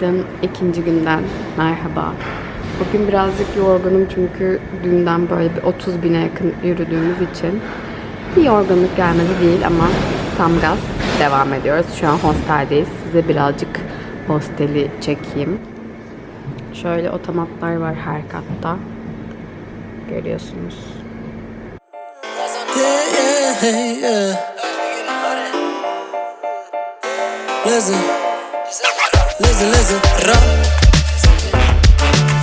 Günaydın. ikinci günden merhaba. Bugün birazcık yorgunum çünkü dünden böyle bir 30 bine yakın yürüdüğümüz için bir yorgunluk gelmedi değil ama tam gaz devam ediyoruz. Şu an hosteldeyiz. Size birazcık hosteli çekeyim. Şöyle otomatlar var her katta. Görüyorsunuz. Yeah, yeah, yeah. Listen, listen, rock.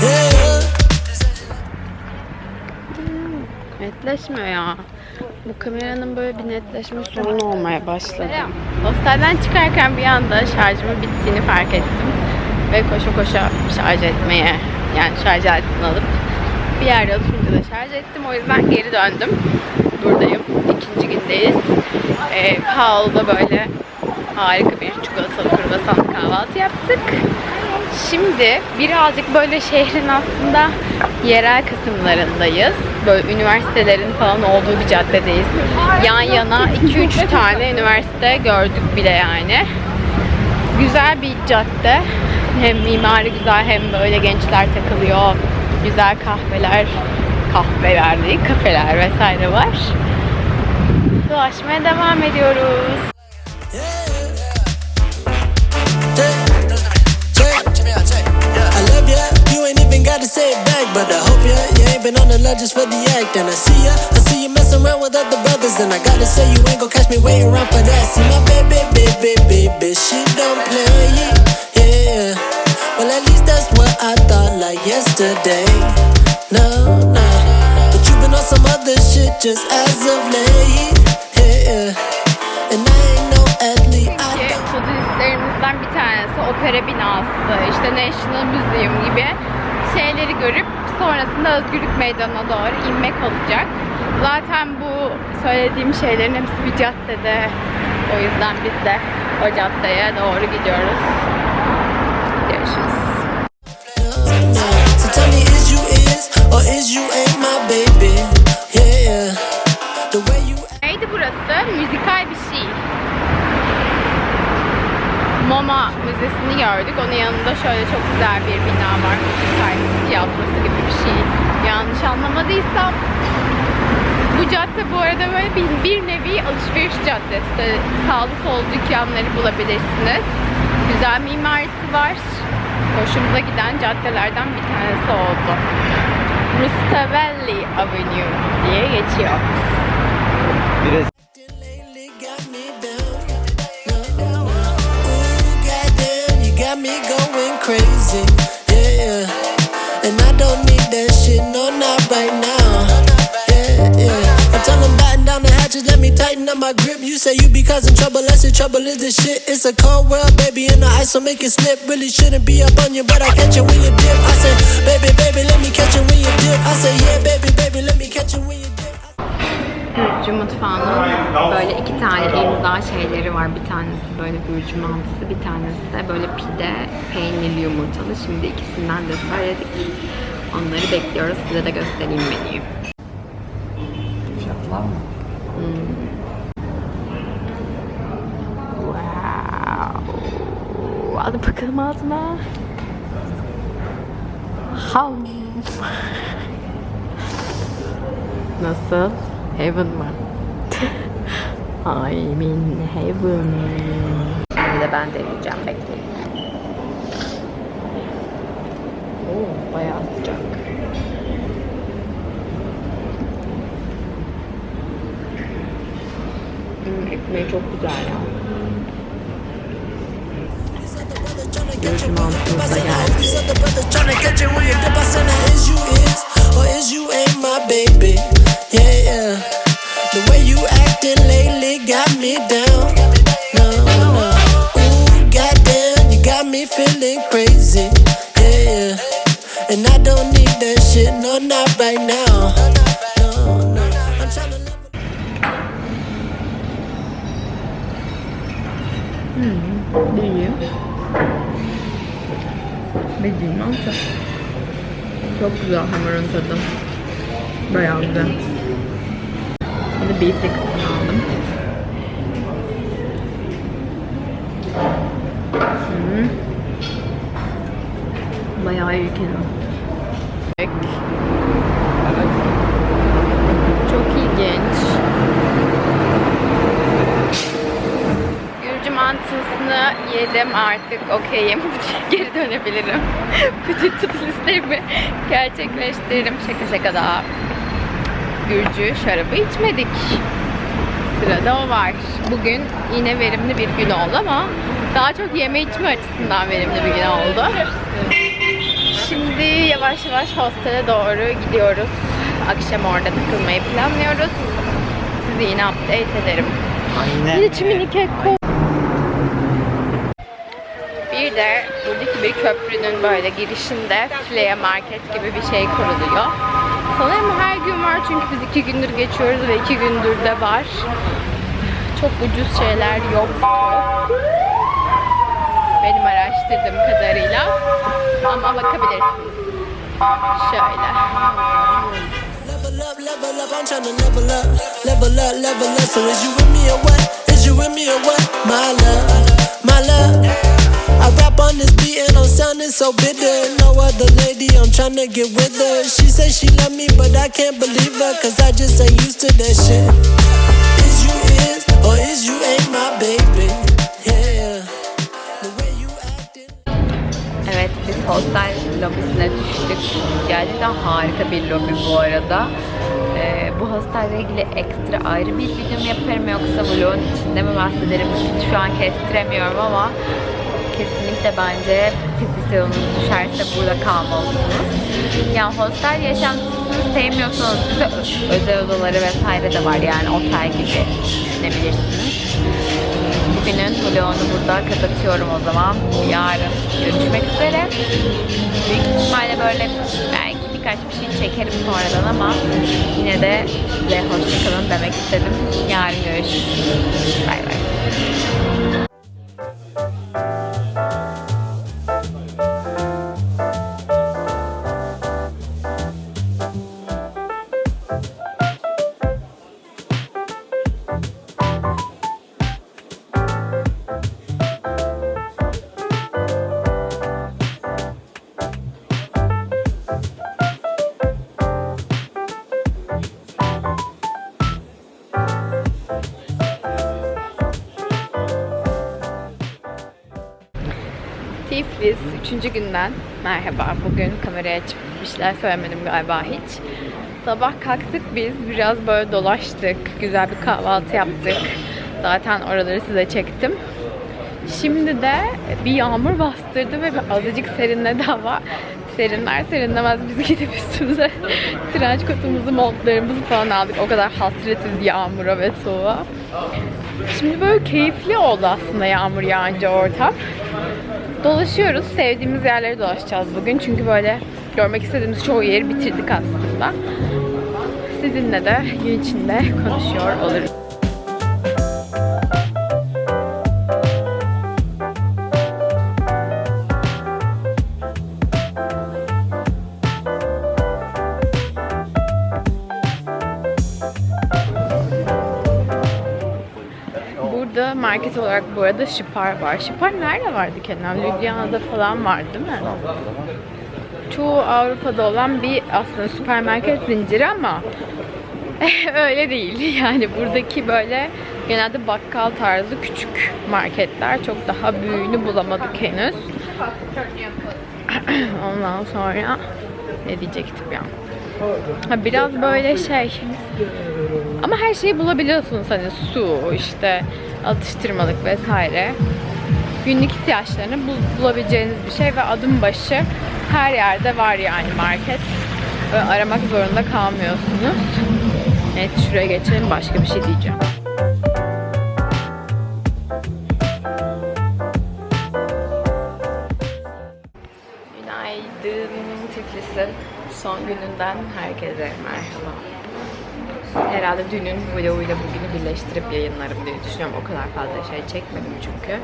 Yeah. Netleşmiyor ya. Bu kameranın böyle bir netleşme sorunu olmaya başladı. Hostelden çıkarken bir anda şarjımın bittiğini fark ettim. Ve koşa koşa şarj etmeye, yani şarj aletini alıp bir yerde oturunca da şarj ettim. O yüzden geri döndüm. Buradayım. İkinci gündeyiz. Ee, Paul'da böyle harika bir çikolatalı kruvasan kahvaltı yaptık. Şimdi birazcık böyle şehrin aslında yerel kısımlarındayız. Böyle üniversitelerin falan olduğu bir caddedeyiz. Yan yana 2-3 tane üniversite gördük bile yani. Güzel bir cadde. Hem mimari güzel hem böyle gençler takılıyor. Güzel kahveler, kahveler değil kafeler vesaire var. Dolaşmaya devam ediyoruz. I back. But I hope ya, you ain't been on the just for the act. And I see ya, I see you messing around with other brothers. And I gotta say, you ain't gonna catch me waiting around for that. See my baby, baby, baby, she don't play. Yeah, well, at least that's what I thought like yesterday. No, no, but you've been on some other shit just as of late. Yeah, and I ain't no athlete. I don't. bir tanesi opera binası, işte National Museum gibi şeyleri görüp sonrasında Özgürlük Meydanı'na doğru inmek olacak. Zaten bu söylediğim şeylerin hepsi bir caddede. O yüzden biz de o caddeye doğru gidiyoruz. Görüşürüz. So tell me, is you is or is you ain't my baby? Yeah, the way you Neydi burası? Müzikal bir şey. MoMA Müzesi'ni gördük. Onun yanında şöyle çok güzel bir bina var. Müzikal tiyatrosu gibi bir şey. Yanlış anlamadıysam. Bu cadde bu arada böyle bir, bir nevi alışveriş caddesi. Sağlı sollu dükkanları bulabilirsiniz. Güzel mimarisi var. Hoşumuza giden caddelerden bir tanesi oldu. Rustavelli Avenue diye geçiyor. lately up my grip. You say you be causing trouble, I say trouble is the shit. It's a cold world, baby, and the ice will make it slip. Really shouldn't be up on you, but I catch it when you dip. I say, baby, baby, let me catch it when you dip. I say, yeah, baby, baby, let me catch it when you dip. Gürcü mutfağının böyle iki tane imza şeyleri var. Bir tanesi böyle Gürcü mantısı, bir tanesi de böyle pide, peynirli yumurtalı. Şimdi ikisinden de söyledik. Onları bekliyoruz. Size de göstereyim menüyü. Fiyatlar mı? Bakalım ağzına. Ham. Nasıl? Heaven mı? I'm in heaven. Şimdi de ben deneyeceğim bekleyin. Oo, bayağı sıcak. Hmm, ekmeği çok güzel ya. You is you you my baby? Yeah, yeah. The way you acting lately got me down. No, no. Ooh, goddamn, you got me feeling crazy. Yeah, yeah. And I don't need that shit, no, not right now. No, no. Tryna love. İyi. Bildiğin mantı. Çok güzel hamurun tadı. Bayağı güzel. Hadi bir kısmını aldım. Hmm. Bayağı iyi. Çok ilginç. Gürcü mantısını yedim artık okeyim. Geri dönebilirim. Bütün tutuluşlarımı gerçekleştiririm. Şaka şaka daha. Gürcü şarabı içmedik. Sırada o var. Bugün yine verimli bir gün oldu ama daha çok yeme içme açısından verimli bir gün oldu. Şimdi yavaş yavaş hostele doğru gidiyoruz. Akşam orada takılmayı planlıyoruz. Sizi yine update ederim. Aynen. Yine çimini kek de buradaki bir köprünün böyle girişinde Flea Market gibi bir şey kuruluyor. Sanırım her gün var çünkü biz iki gündür geçiyoruz ve iki gündür de var. Çok ucuz şeyler yoktu. Benim araştırdığım kadarıyla. Ama bakabilirsiniz. Şöyle. Level up, level up, I'm tryna level up, level up, level up. So is you with me or what? Is you with me or what? My love, my love. I rap on this beat and I'm sounding so bitter. No other lady, I'm tryna get with her. She says she love me, but I can't believe her, cause I just ain't used to that shit. Is you is, or is you ain't my baby? Yeah. Evet biz hostel lobisine düştük. Gerçekten harika bir lobi bu arada. Ee, bu hostelle ilgili ekstra ayrı bir video mu yaparım yoksa vlogun içinde mi bahsederim şu an kestiremiyorum ama kesinlikle bence Tiflis yolunuz düşerse burada kalmalısınız. Yani hostel yaşantısını sevmiyorsanız bize özel odaları vesaire de var yani otel gibi düşünebilirsiniz. Bugünün vlogunu burada kapatıyorum o zaman. Yarın görüşmek üzere. Büyük ihtimalle böyle belki birkaç bir şey çekerim sonradan ama yine de size hoşçakalın demek istedim. Yarın görüşürüz. Bay bay. Tiflis 3. günden merhaba. Bugün kameraya açıp bir şeyler söylemedim galiba hiç. Sabah kalktık biz, biraz böyle dolaştık, güzel bir kahvaltı yaptık. Zaten oraları size çektim. Şimdi de bir yağmur bastırdı ve bir azıcık serinledi hava. Serinler serinlemez biz gidip üstümüze trenç kotumuzu, montlarımızı falan aldık. O kadar hasretiz yağmura ve soğuğa. Şimdi böyle keyifli oldu aslında yağmur yağınca ortam. Dolaşıyoruz. Sevdiğimiz yerleri dolaşacağız bugün. Çünkü böyle görmek istediğimiz çoğu yeri bitirdik aslında. Sizinle de gün içinde konuşuyor oluruz. Market olarak bu arada Şipar var. Şipar nerede vardı Kenan? Ljubljana'da falan var değil mi? Çoğu Avrupa'da olan bir aslında süpermarket zinciri ama öyle değil. Yani buradaki böyle genelde bakkal tarzı küçük marketler. Çok daha büyüğünü bulamadık henüz. Ondan sonra ne diyecektim ya? Ha, biraz böyle şey ama her şeyi bulabiliyorsunuz hani su, işte atıştırmalık vesaire. Günlük ihtiyaçlarını bul- bulabileceğiniz bir şey ve adım başı her yerde var yani market. Böyle aramak zorunda kalmıyorsunuz. Evet şuraya geçelim başka bir şey diyeceğim. Günaydın Tiflis'in son gününden herkese merhaba. Herhalde dünün vloguyla bugünü birleştirip yayınlarım diye düşünüyorum. O kadar fazla şey çekmedim çünkü.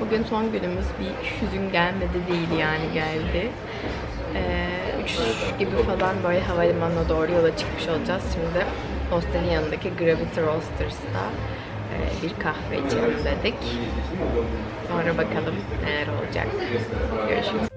Bugün son günümüz bir hüzün gelmedi değil yani geldi. Ee, üç gibi falan böyle havalimanına doğru yola çıkmış olacağız. Şimdi hostelin yanındaki Gravity Roasters'ta e, bir kahve içelim dedik. Sonra bakalım neler olacak. Görüşürüz.